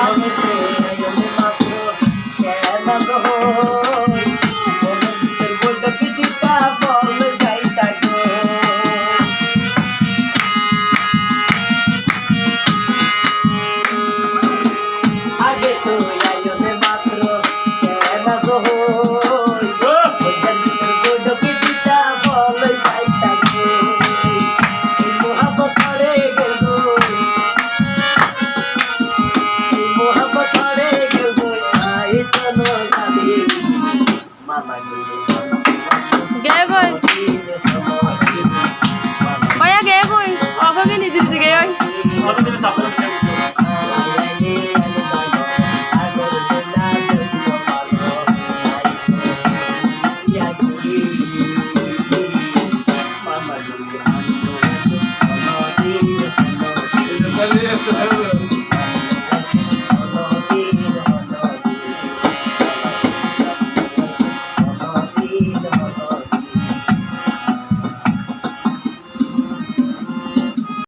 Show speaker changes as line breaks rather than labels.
I'm a dreamer, you're my girl, yeah, that's the whole. গে গৈ অয়া গে গৈ অভাগে নিজে নিজে গে ঐ Yes,